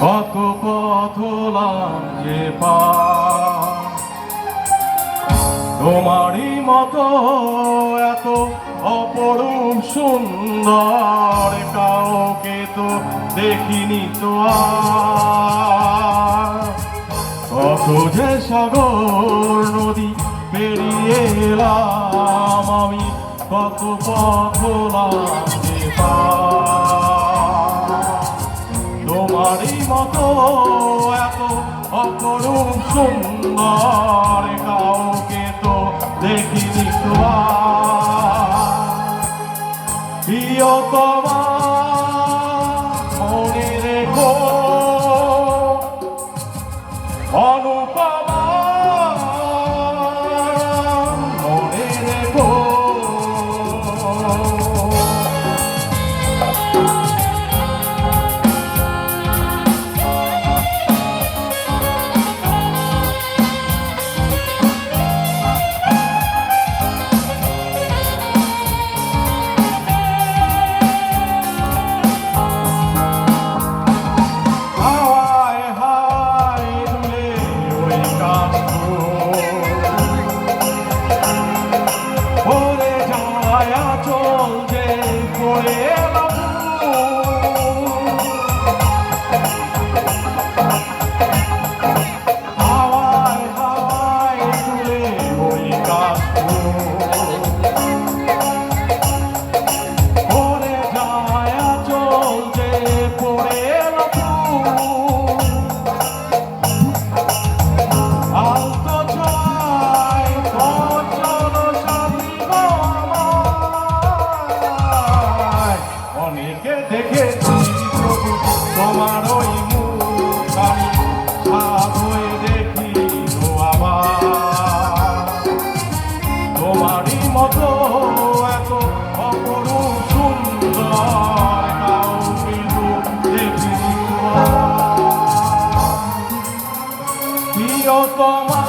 কত পথলাম যে পার তোমারই মতো এত অপরূপ সুন্দর কাউকে তো দেখিনি তো কত যে সাগর নদী পেরিয়ে এলাম আমি, কত পথলাম যে পার। তোমারই মতো এত অপরূপ সুন্দর কাউকে তো দেখিনি তো প্রিয়তমা রেখো। অনুপমা মনে রেখো। করে এত অপরূপ সুন্দর কাউকে দেখিনি তো আর। প্রিয়তমা